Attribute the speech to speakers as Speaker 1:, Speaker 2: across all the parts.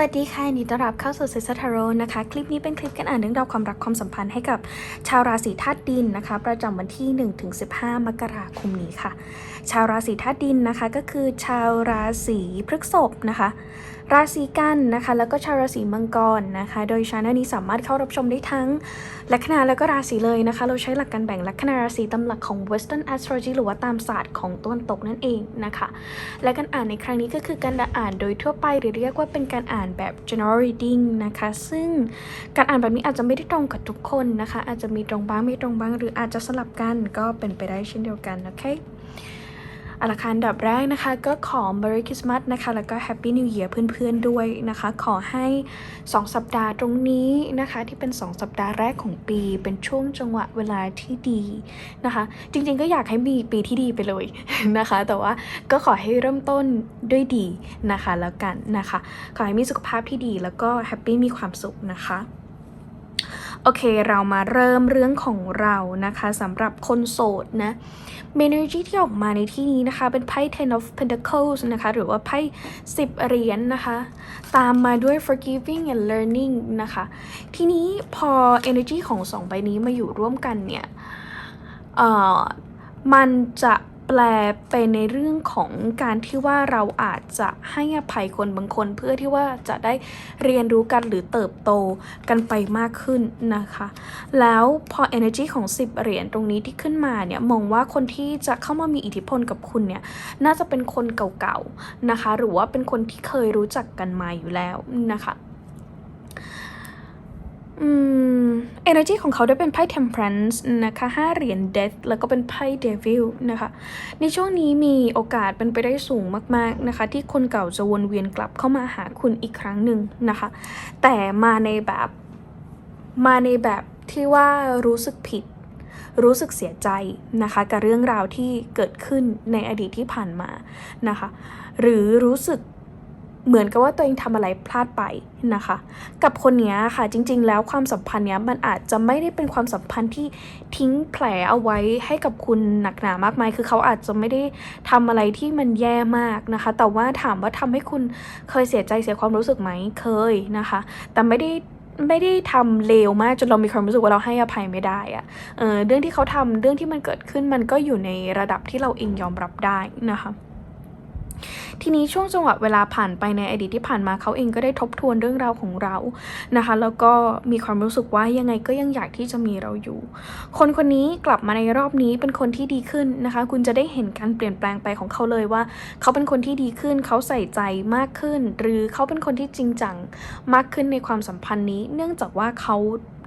Speaker 1: วัสดีค่ะยินดีต้อนรับเข้าสู่เซซัทโรนะคะ คลิปนี้เป็นคลิปการอ่านเรื่องราวความรักความสัมพันธ์ให้กับชาวราศีธาตุดินนะคะ ประจำวันที่ 1-15 มกราคมนี้ค่ะ ชาวราศีธาตุดินนะคะก็คือชาวราศีพฤษภนะคะ ราศีกันนะคะ แล้วก็ชาวราศีมังกรนะคะ โดยชาแนลนี้สามารถเข้ารับชมได้ทั้งลัคนาแล้วก็ราศีเลยนะคะ เราใช้หลักการแบ่งลัคนาราศีตามหลักของ Western Astrology หรือว่าตามศาสตร์ของตะวันตกนั่นเองนะคะ และการอ่านในครั้งนี้ก็คือการอ่านโดยทั่วไปหรือเรียกว่าเป็นการอ่านแบบ general reading นะคะ ซึ่งการอ่านแบบนี้อาจจะไม่ได้ตรงกับทุกคนนะคะ อาจจะมีตรงบ้างไม่ตรงบ้าง หรืออาจจะสลับกันก็เป็นไปได้เช่นเดียวกันโอเค อาละค่ะอันดับแรกนะคะก็ขอ Merry Christmas นะคะแล้วก็ Happy New Year เพื่อนๆด้วยนะคะ ขอให้ 2 สัปดาห์ตรงนี้นะคะ ที่เป็น 2 สัปดาห์แรกของปี เป็นช่วงจังหวะเวลาที่ดีนะคะ จริงๆก็อยากให้มีปีที่ดีไปเลยนะคะ แต่ว่าก็ขอให้เริ่มต้นด้วยดีนะคะแล้วกันนะคะ ขอให้มีสุขภาพที่ดีแล้วก็แฮปปี้มีความสุขนะคะ โอเคเรามาเริ่มเรื่องของเรานะคะสำหรับคนโสดนะเมน e r g y ที่ออกมาในที่นี้นะคะ เป็นไพ่ Ten of Pentacles นะคะ หรือว่าไพ่10เหรียญนนะคะ ตามมาด้วย forgiving and learning นะคะ ทีนี้พอ energy ของสองใบนี้มาอยู่ร่วมกันเนี่ย เอ่อ มันจะ แปลเป็นในเรื่องของการที่ว่าเราอาจจะให้อภัยคนบางคน เพื่อที่ว่าจะได้เรียนรู้กันหรือเติบโตกันไปมากขึ้นนะคะ แล้วพอ energy ของ 10 เหรียญตรงนี้ที่ขึ้นมาเนี่ยมองว่าคนที่จะเข้ามามีอิทธิพลกับคุณเนี่ยน่าจะเป็นคนเก่าๆนะคะ หรือว่าเป็นคนที่เคยรู้จักกันมาอยู่แล้วนะคะ อืม energy ของเขาได้เป็นไพ่ temperance นะคะห้าเหรียญ death แล้วก็เป็นไพ่ devil นะคะ ในช่วงนี้มีโอกาสเป็นไปได้สูงมากๆนะคะ ที่คนเก่าจะวนเวียนกลับเข้ามาหาคุณอีกครั้งหนึ่งนะคะ แต่มาในแบบมาในแบบที่ว่ารู้สึกผิด รู้สึกเสียใจนะคะ กับเรื่องราวที่เกิดขึ้นในอดีตที่ผ่านมานะคะ หรือรู้สึก เหมือนกับว่าตัวเองทำอะไรพลาดไปนะคะ กับคนนี้ค่ะจริง ๆ แล้วความสัมพันธ์เนี้ยมันอาจจะไม่ได้เป็นความสัมพันธ์ที่ทิ้งแผลเอาไว้ให้กับคุณหนักหนามากมาย คือเขาอาจจะไม่ได้ทำอะไรที่มันแย่มากนะคะ แต่ว่าถามว่าทำให้คุณเคยเสียใจเสียความรู้สึกไหมเคยนะคะ แต่ไม่ได้ไม่ได้ทำเลวมากจนเรามีความรู้สึกว่าเราให้อภัยไม่ได้อะเออเรื่องที่เขาทำเรื่องที่มันเกิดขึ้นมันก็อยู่ในระดับที่เราเองยอมรับได้นะคะ ทีนี้ช่วงจังหวะเวลาผ่านไปในอดีตที่ผ่านมาเขาเองก็ได้ทบทวนเรื่องราวของเรานะคะ แล้วก็มีความรู้สึกว่ายังไงก็ยังอยากที่จะมีเราอยู่ คนคนนี้กลับมาในรอบนี้เป็นคนที่ดีขึ้นนะคะ คุณจะได้เห็นการเปลี่ยนแปลงไปของเขาเลยว่า เขาเป็นคนที่ดีขึ้นเขาใส่ใจมากขึ้น หรือเขาเป็นคนที่จริงจังมากขึ้นในความสัมพันธ์นี้ เนื่องจากว่าเขา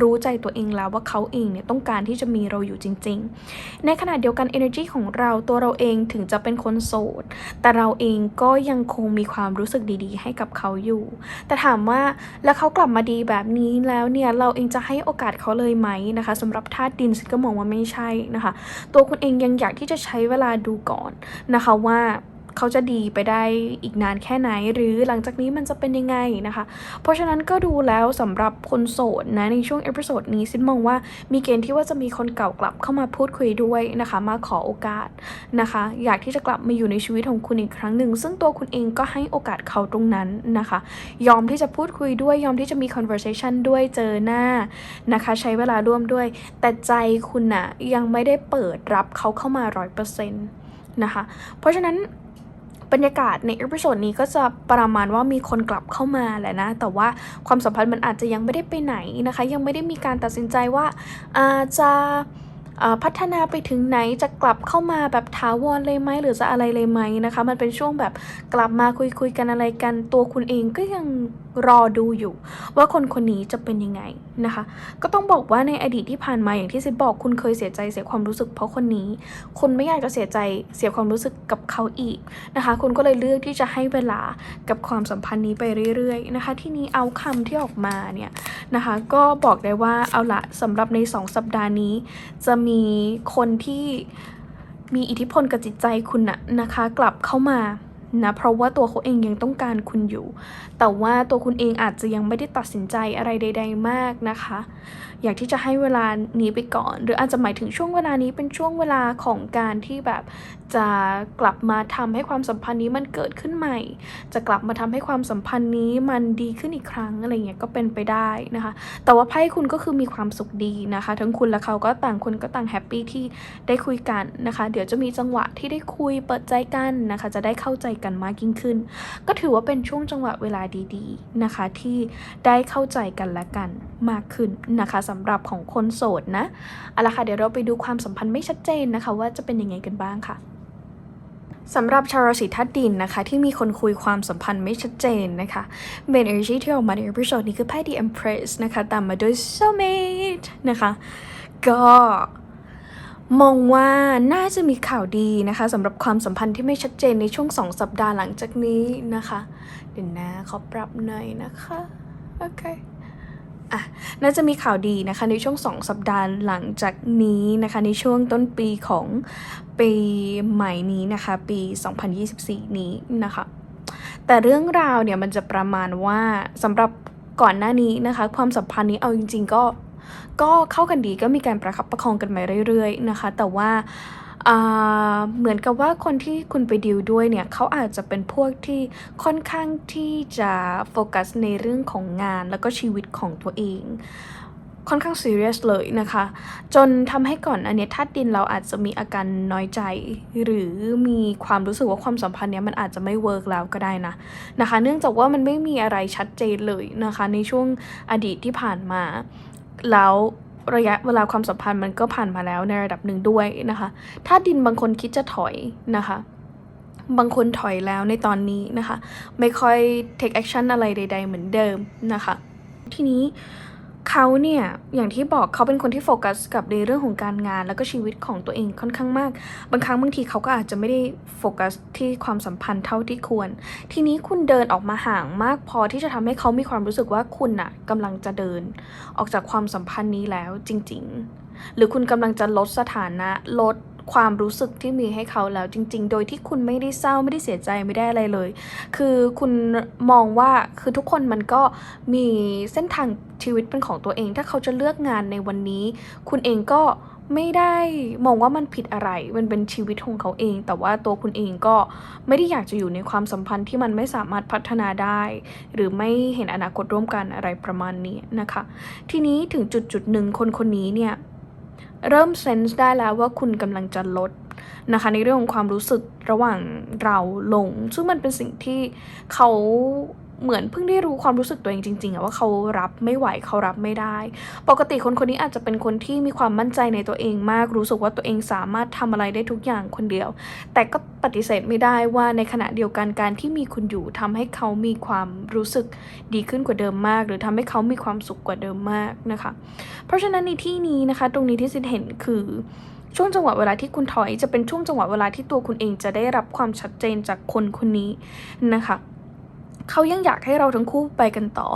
Speaker 1: รู้ใจตัวเองแล้วว่าเขาเองเนี่ยต้องการที่จะมีเราอยู่จริง ๆ ในขณะเดียวกัน energy ของเราตัวเราเองถึงจะเป็นคนโสด แต่เราเองก็ยังคงมีความรู้สึกดีๆ ให้กับเขาอยู่ แต่ถามว่าแล้วเขากลับมาดีแบบนี้แล้วเนี่ยเราเองจะให้โอกาสเขาเลยไหมนะคะสำหรับธาตุดินซึ่งก็มองว่าไม่ใช่นะคะ ตัวคุณเองยังอยากที่จะใช้เวลาดูก่อนนะคะว่า เขาจะดีไปได้อีกนานแค่ไหน หรือหลังจากนี้มันจะเป็นยังไงนะคะ เพราะฉะนั้นก็ดูแล้วสำหรับคนโสดนะในช่วงเอพิโซดนี้ซินมองว่ามีเกณฑ์ที่ว่าจะมีคนเก่ากลับเข้ามาพูดคุยด้วยนะคะ มาขอโอกาสนะคะ อยากที่จะกลับมาอยู่ในชีวิตของคุณอีกครั้งหนึ่ง ซึ่งตัวคุณเองก็ให้โอกาสเขาตรงนั้นนะคะ ยอมที่จะพูดคุยด้วยยอมที่จะมี conversation ด้วยเจอหน้านะคะ ใช้เวลาร่วมด้วย แต่ใจคุณนะ่ะยังไม่ได้เปิดรับเขาเข้ามาร้อยเปอร์เซ็นต์นะคะ เพราะฉะนั้น บรรยากาศในเอพิโซดนี้ก็จะประมาณว่ามีคนกลับเข้ามาแหละนะ แต่ว่าความสัมพันธ์มันอาจจะยังไม่ได้ไปไหนนะคะ ยังไม่ได้มีการตัดสินใจว่าอาจะ พัฒนาไปถึงไหนจะกลับเข้ามาแบบถาวรเลยไหมหรือจะอะไรเลยไหมนะคะ มันเป็นช่วงแบบกลับมาคุยคุยกันอะไรกัน ตัวคุณเองก็ยังรอดูอยู่ ว่าคนคนนี้จะเป็นยังไงนะคะ ก็ต้องบอกว่าในอดีตที่ผ่านมาอย่างที่ซิบอกคุณเคยเสียใจเสียความรู้สึกเพราะคนนี้ คุณไม่อยากจะเสียใจเสียความรู้สึกกับเขาอีกนะคะ คุณก็เลยเลือกที่จะให้เวลากับความสัมพันธ์นี้ไปเรื่อยๆนะคะ ที่นี้เอาคำที่ออกมาเนี่ยนะคะ ก็บอกได้ว่าเอาละสำหรับใน 2 สัปดาห์นี้จะมีมีคนที่มีอิทธิพลกับจิตใจคุณนะนะคะ กลับเข้ามา นะเพราะว่าตัวเขาเองยังต้องการคุณอยู่ แต่ว่าตัวคุณเองอาจจะยังไม่ได้ตัดสินใจอะไรใด ๆ มากนะคะ อยากที่จะให้เวลานี้ไปก่อน หรืออาจจะหมายถึงช่วงเวลานี้เป็นช่วงเวลาของการที่แบบจะกลับมาทำให้ความสัมพันธ์นี้มันเกิดขึ้นใหม่ จะกลับมาทำให้ความสัมพันธ์นี้มันดีขึ้นอีกครั้งอะไรเงี้ยก็เป็นไปได้นะคะ แต่ว่าไพ่คุณก็คือมีความสุขดีนะคะ ทั้งคุณและเขาก็ต่างคนก็ต่างแฮปปี้ที่ได้คุยกันนะคะ เดี๋ยวจะมีจังหวะที่ได้คุยเปิดใจกันนะคะ จะได้เข้าใจกันมากยิ่งขึ้น ก็ถือว่าเป็นช่วงจังหวะเวลาดีๆนะคะ ที่ได้เข้าใจกันและกันมากขึ้นนะคะสำหรับของคนโสดนะเอาละค่ะเดี๋ยวเราไปดูความสัมพันธ์ไม่ชัดเจนนะคะ ว่าจะเป็นยังไงกันบ้างค่ะสำหรับชาวราศีธาตุดินนะคะ ที่มีคนคุยความสัมพันธ์ไม่ชัดเจนนะคะเมนเอเนจีที่ออกมาในเอพิโซดนี้คือไพ่ The Empress นะคะ ตามมาด้วย Soulmate นะคะ ก็ มองว่าน่าจะมีข่าวดีนะคะสำหรับความสัมพันธ์ที่ไม่ชัดเจนในช่วง 2 สัปดาห์หลังจากนี้นะคะ เดี๋ยวนะขอปรับหน่อยนะคะ โอเคอะน่าจะมีข่าวดีนะคะในช่วง 2 สัปดาห์หลังจากนี้นะคะในช่วงต้นปีของปีใหม่นี้นะคะ ปี 2024 นี้นะคะ แต่เรื่องราวเนี่ยมันจะประมาณว่าสำหรับก่อนหน้านี้นะคะ ความสัมพันธ์นี้เอาจริง ๆ ก็ ก็เข้ากันดีก็มีการประคับประคองกันมาเรื่อยๆนะคะ แต่ว่าเหมือนกับว่าคนที่คุณไปดิวด้วยเนี่ยเขาอาจจะเป็นพวกที่ค่อนข้างที่จะโฟกัสในเรื่องของงานแล้วก็ชีวิตของตัวเองค่อนข้างซีเรียสเลยนะคะ จนทำให้ก่อนอันเนี้ธาตุดินเราอาจจะมีอาการน้อยใจ หรือมีความรู้สึกว่าความสัมพันธ์เนี้ยมันอาจจะไม่เวิร์กแล้วก็ได้นะนะคะ เนื่องจากว่ามันไม่มีอะไรชัดเจนเลยนะคะ ในช่วงอดีตที่ผ่านมา แล้วระยะเวลาความสัมพันธ์มันก็ผ่านมาแล้วในระดับหนึ่งด้วยนะคะ ถ้าดินบางคนคิดจะถอยนะคะ บางคนถอยแล้วในตอนนี้นะคะ ไม่ค่อย take action อะไรใด ๆ เหมือนเดิมนะคะ ทีนี้ เขาเนี่ยอย่างที่บอกเขาเป็นคนที่โฟกัสกับในเรื่องของการงาน แล้วก็ชีวิตของตัวเองค่อนข้างมาก บางครั้งบางทีเขาก็อาจจะไม่ได้โฟกัสที่ความสัมพันธ์เท่าที่ควร ทีนี้คุณเดินออกมาห่างมากพอที่จะทำให้เขามีความรู้สึกว่าคุณน่ะกำลังจะเดิน ออกจากความสัมพันธ์นี้แล้วจริง ๆ หรือคุณกำลังจะลดสถานะลด ความรู้สึกที่มีให้เขาแล้วจริง ๆ โดยที่คุณไม่ได้เศร้าไม่ได้เสียใจไม่ได้อะไรเลย คือคุณมองว่าคือทุกคนมันก็มีเส้นทางชีวิตเป็นของตัวเอง ถ้าเขาจะเลือกงานในวันนี้ คุณเองก็ไม่ได้มองว่ามันผิดอะไร มันเป็นชีวิตของเขาเอง แต่ว่าตัวคุณเองก็ไม่ได้อยากจะอยู่ในความสัมพันธ์ที่มันไม่สามารถพัฒนาได้ หรือไม่เห็นอนาคตร่วมกันอะไรประมาณนี้นะคะ ทีนี้ถึงจุดจุดหนึ่งคนคนนี้เนี่ย เริ่มเซนส์ได้แล้วว่าคุณกำลังจะลดนะคะในเรื่องของความรู้สึกระหว่างเราลง ซึ่งมันเป็นสิ่งที่เขา เหมือนเพิ่งได้รู้ความรู้สึกตัวเองจริงๆอะว่าเขารับไม่ไหวเขารับไม่ได้ ปกติคนคนนี้อาจจะเป็นคนที่มีความมั่นใจในตัวเองมาก รู้สึกว่าตัวเองสามารถทำอะไรได้ทุกอย่างคนเดียว แต่ก็ปฏิเสธไม่ได้ว่าในขณะเดียวกันการที่มีคุณอยู่ทำให้เขามีความรู้สึกดีขึ้นกว่าเดิมมาก หรือทำให้เขามีความสุขกว่าเดิมมากนะคะ เพราะฉะนั้นในที่นี้นะคะ ตรงนี้ที่สินเห็นคือช่วงจังหวะเวลาที่คุณถอยจะเป็นช่วงจังหวะเวลาที่ตัวคุณเองจะได้รับความชัดเจนจากคนคนนี้นะคะ เขายังอยากให้เราทั้งคู่ไปกันต่อ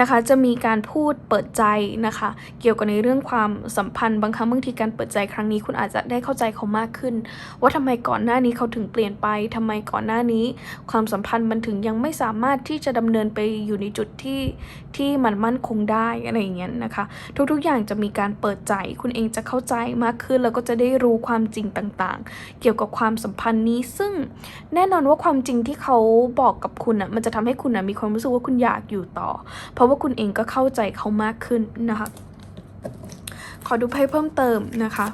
Speaker 1: นะคะ จะมีการพูดเปิดใจนะคะ เกี่ยวกับในเรื่องความสัมพันธ์บางครั้งบางทีการเปิดใจครั้งนี้คุณอาจจะได้เข้าใจเขามากขึ้น ว่าทำไมก่อนหน้านี้เขาถึงเปลี่ยนไปทำไมก่อนหน้านี้ ความสัมพันธ์มันถึงยังไม่สามารถที่จะดำเนินไปอยู่ในจุดที่ที่มันมั่นคงได้อะไรอย่างเงี้ยนะคะ ทุกๆอย่างจะมีการเปิดใจ คุณเองจะเข้าใจมากขึ้น แล้วก็จะได้รู้ความจริงต่างๆ เกี่ยวกับความสัมพันธ์นี้ซึ่งแน่นอนว่าความจริงที่เขาบอกกับคุณอะมันจะทำให้คุณอะมีความรู้สึกว่าคุณอยากอยู่ต่อ เพราะว่าคุณเองก็เข้าใจเขามากขึ้นนะคะ ขอดูไพ่เพิ่มเติมนะคะ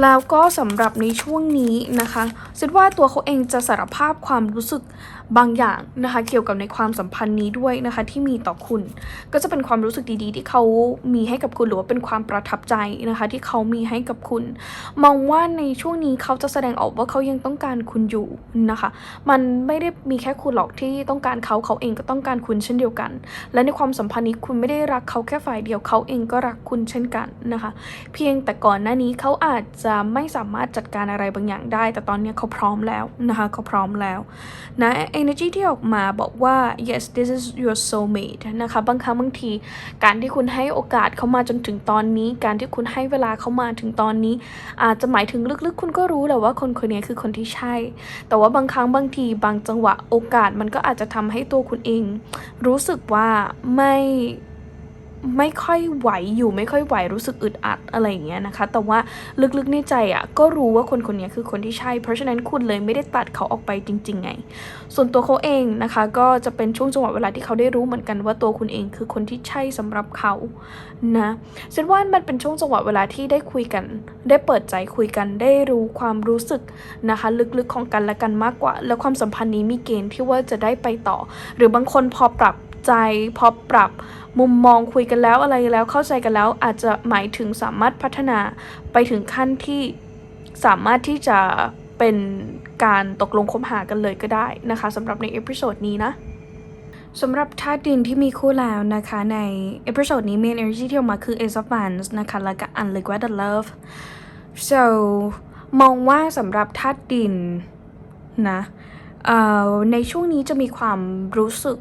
Speaker 1: แล้วก็สำหรับในช่วงนี้นะคะคิดว่าตัวเขาเองจะสารภาพความรู้สึก บางอย่างนะคะเกี่ยวกับในความสัมพันธ์นี้ด้วยนะคะที่มีต่อคุณ ก็จะเป็นความรู้สึกดีๆ ที่เขามีให้กับคุณหรือว่าเป็นความประทับใจนะคะที่เขามีให้กับคุณ มองว่าในช่วงนี้เขาจะแสดงออกว่าเขายังต้องการคุณอยู่นะคะ มันไม่ได้มีแค่คุณหรอกที่ต้องการเขาเขาเองก็ต้องการคุณเช่นเดียวกัน และในความสัมพันธ์นี้คุณไม่ได้รักเขาแค่ฝ่ายเดียวเขาเองก็รักคุณเช่นกันนะคะ เพียงแต่ก่อนหน้านี้เขาอาจจะไม่สามารถจัดการอะไรบางอย่างได้ แต่ตอนนี้เขาพร้อมแล้วนะคะเขาพร้อมแล้วนะ energy ที่ออกมาบอกว่า yes this is your soulmate นะคะ บางครั้งบางที การที่คุณให้โอกาสเขามาจนถึงตอนนี้ การที่คุณให้เวลาเขามาถึงตอนนี้ อาจจะหมายถึงลึกๆ คุณก็รู้แหละว่าคนคนนี้คือคนที่ใช่ แต่ว่าบางครั้งบางทีบางจังหวะโอกาสมันก็อาจจะทำให้ตัวคุณเอง รู้สึกว่าไม่ ไม่ค่อยไหวอยู่ไม่ค่อยไหวรู้สึกอึดอัดอะไรอย่างเงี้ยนะคะ แต่ว่าลึกๆในใจอะ่ะก็รู้ว่าคนคนนี้คือคนที่ใช่ เพราะฉะนั้นคุณเลยไม่ได้ตัดเขาออกไปจริง ๆ ไง ส่วนตัวเขาเองนะคะ ก็จะเป็นช่วงจังหวะเวลาที่เขาได้รู้เหมือนกันว่าตัวคุณเองคือคนที่ใช่สำหรับเขานะฉันว่ามันเป็นช่วงจังหวะเวลาที่ได้คุยกัน ได้เปิดใจคุยกันได้รู้ความรู้สึกนะคะ ลึกๆของกันและกันมากกว่า แล้วความสัมพันธ์นี้มีเกณฑ์ที่ว่าจะได้ไปต่อ หรือบางคนพอปรับ ใจพอปรับมุมมองคุยกันแล้วอะไรแล้วเข้าใจกันแล้วอาจจะหมายถึงสามารถพัฒนาไปถึงขั้นที่สามารถที่จะเป็นการตกลงคบหากันเลยก็ได้นะคะสำหรับในเอพิโซดนี้นะสำหรับธาตุดินที่มีคู่แล้วนะคะในเอพิโซดนี้ main energy ที่ออกมาคือ Ace of Wands นะคะแล้วก็ Unrequited Love so มองว่าสำหรับธาตุดินนะเอ่อในช่วงนี้จะมีความรู้สึก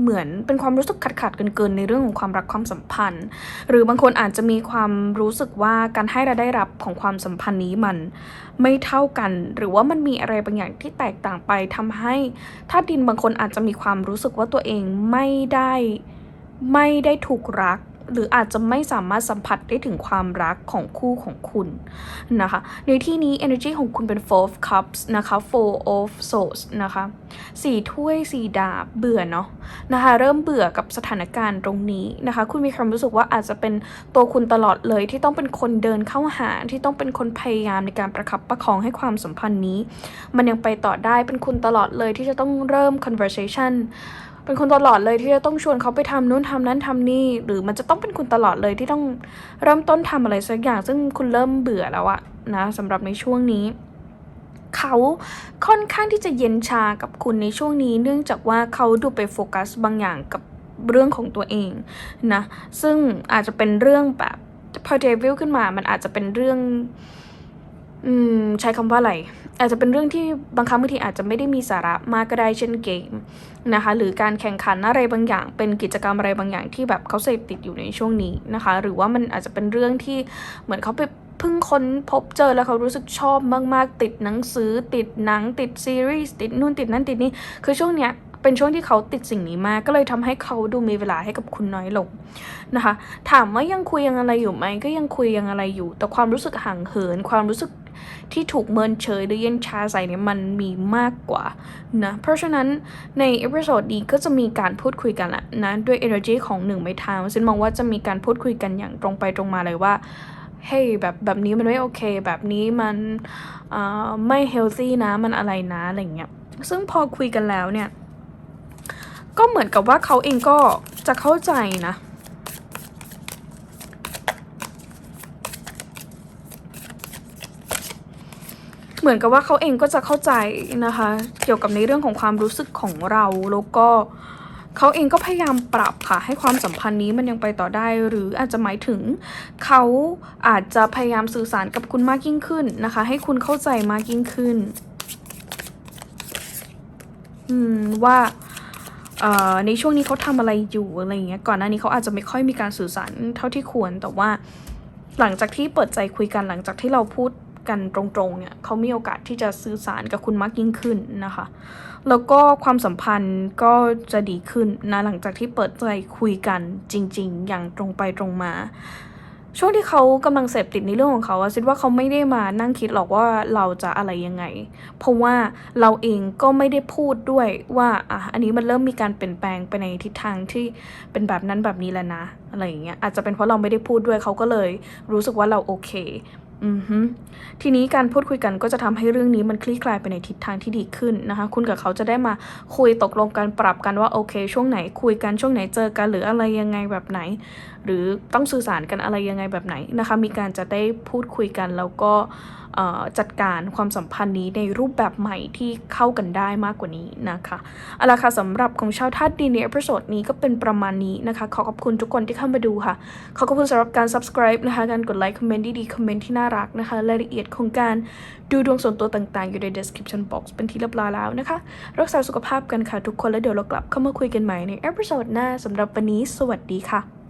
Speaker 1: เหมือนเป็นความรู้สึกขัดขัดเกินๆในเรื่องของความรักความสัมพันธ์ หรือบางคนอาจจะมีความรู้สึกว่าการให้และได้รับของความสัมพันธ์นี้มันไม่เท่ากัน หรือว่ามันมีอะไรบางอย่างที่แตกต่างไปทำให้ธาตุดินบางคนอาจจะมีความรู้สึกว่าตัวเองไม่ได้ไม่ได้ถูกรัก หรืออาจจะไม่สามารถสัมผัสได้ถึงความรักของคู่ของคุณนะคะ ในที่นี้ energy ของคุณเป็น four of cups นะคะ four of swords นะคะสี่ถ้วยสี่ดาบเบื่อเนาะนะคะเริ่มเบื่อกับสถานการณ์ตรงนี้นะคะ คุณมีความรู้สึกว่าอาจจะเป็นตัวคุณตลอดเลยที่ต้องเป็นคนเดินเข้าหาที่ต้องเป็นคนพยายามในการประคับประคองให้ความสัมพันธ์นี้ มันยังไปต่อได้เป็นคุณตลอดเลยที่จะต้องเริ่ม conversation เป็นคนตลอดเลยที่จะต้องชวนเขาไปทำนู่นทำนั้นทำนี่ หรือมันจะต้องเป็นคุณตลอดเลยที่ต้องเริ่มต้นทำอะไรสักอย่าง ซึ่งคุณเริ่มเบื่อแล้วอะนะสำหรับในช่วงนี้เขาค่อนข้างที่จะเย็นชากับคุณในช่วงนี้ เนื่องจากว่าเขาดูไปโฟกัสบางอย่างกับเรื่องของตัวเองนะซึ่งอาจจะเป็นเรื่องแบบพอเดวิลขึ้นมา มันอาจจะเป็นเรื่อง อืมใช้คำว่าอะไร อาจจะเป็นเรื่องที่บางครั้งบางทีอาจจะไม่ได้มีสาระมากก็ได้เช่นเกมนะคะ หรือการแข่งขันอะไรบางอย่าง เป็นกิจกรรมอะไรบางอย่างที่แบบเขาเสพติดอยู่ในช่วงนี้นะคะ หรือว่ามันอาจจะเป็นเรื่องที่เหมือนเขาไปเพิ่งค้นพบเจอแล้วเขารู้สึกชอบมากๆ ติดหนังสือ ติดหนังติดซีรีส์ติดนู่นติดนั่นติดนี่คือช่วงเนี้ยเป็นช่วงที่เขาติดสิ่งนี้มากก็เลยทำให้เขาดูมีเวลาให้กับคุณน้อยลงนะคะ ถามว่ายังคุยยังอะไรอยู่ไหมก็ยังคุยยังอะไรอยู่ แต่ความรู้สึกห่างเหินความรู้สึก ที่ถูกเมินเฉยหรือเย็นชาใส่เนี่ยมันมีมากกว่านะเพราะฉะนั้นในเอพิโซดนี้ก็จะมีการพูดคุยกันแหละนะด้วย energy ของหนึ่งไม้เท้าซึ่งมองว่าจะมีการพูดคุยกันอย่างตรงไปตรงมาเลยว่าเฮ้ยแบบแบบนี้มันไม่โอเค แบบนี้มันเอ่อไม่ healthy นะมันอะไรนะอะไรเงี้ยซึ่งพอคุยกันแล้วเนี่ย ก็เหมือนกับว่าเขาเองก็จะเข้าใจนะ เหมือนกับว่าเขาเองก็จะเข้าใจนะคะ เกี่ยวกับในเรื่องของความรู้สึกของเรา แล้วก็เขาเองก็พยายามปรับค่ะ ให้ความสัมพันธ์นี้มันยังไปต่อได้ หรืออาจจะหมายถึงเขาอาจจะพยายามสื่อสารกับคุณมากยิ่งขึ้นนะคะ ให้คุณเข้าใจมากยิ่งขึ้น อืมว่าในช่วงนี้เขาทำอะไรอยู่อะไรอย่างเงี้ยก่อนหน้านี้เขาอาจจะไม่ค่อยมีการสื่อสารเท่าที่ควร แต่ว่าหลังจากที่เปิดใจคุยกันหลังจากที่เราพูด กันตรงๆเนี่ยเขามีโอกาสที่จะสื่อสารกับคุณมากยิ่งขึ้นนะคะ แล้วก็ความสัมพันธ์ก็จะดีขึ้นนะหลังจากที่เปิดใจคุยกันจริง ๆ อย่างตรงไปตรงมาช่วงที่เขากำลังเสพติดในเรื่องของเขาอะคิดว่าเขาไม่ได้มานั่งคิดหรอกว่าเราจะอะไรยังไง เพราะว่าเราเองก็ไม่ได้พูดด้วยว่าอะอันนี้มันเริ่มมีการเปลี่ยนแปลงไปในทิศทางที่เป็นแบบนั้นแบบนี้แล้วนะ อะไรอย่างเงี้ยอาจจะเป็นเพราะเราไม่ได้พูดด้วยเขาก็เลยรู้สึกว่าเราโอเค ทีนี้การพูดคุยกันก็จะทำให้เรื่องนี้มันคลี่คลายไปในทิศทางที่ดีขึ้นนะคะ คุณกับเขาจะได้มาคุยตกลงกันปรับกันว่าโอเค ช่วงไหนคุยกันช่วงไหนเจอกันหรืออะไรยังไงแบบไหน หรือต้องสื่อสารกันอะไรยังไงแบบไหนนะคะ มีการจะได้พูดคุยกันแล้วก็จัดการความสัมพันธ์นี้ในรูปแบบใหม่ที่เข้ากันได้มากกว่านี้นะคะเอาละค่ะสำหรับของชาวธาตุดินในเอพิโซดนี้ก็เป็นประมาณนี้นะคะ ขอขอบคุณทุกคนที่เข้ามาดูค่ะ ขอขอบคุณสำหรับการ subscribe นะคะ การกดไลค์คอมเมนต์ดีๆคอมเมนต์ที่น่ารักนะคะ รายละเอียดของการดูดวงส่วนตัวต่างๆ อยู่ใน description box เป็นที่เรียบร้อยแล้วนะคะ รักษาสุขภาพกันค่ะทุกคนแล้วเดี๋ยวเรากลับเข้ามาคุยกันใหม่ในเอพิโซดหน้าสำหรับวันนี้สวัสดีค่ะ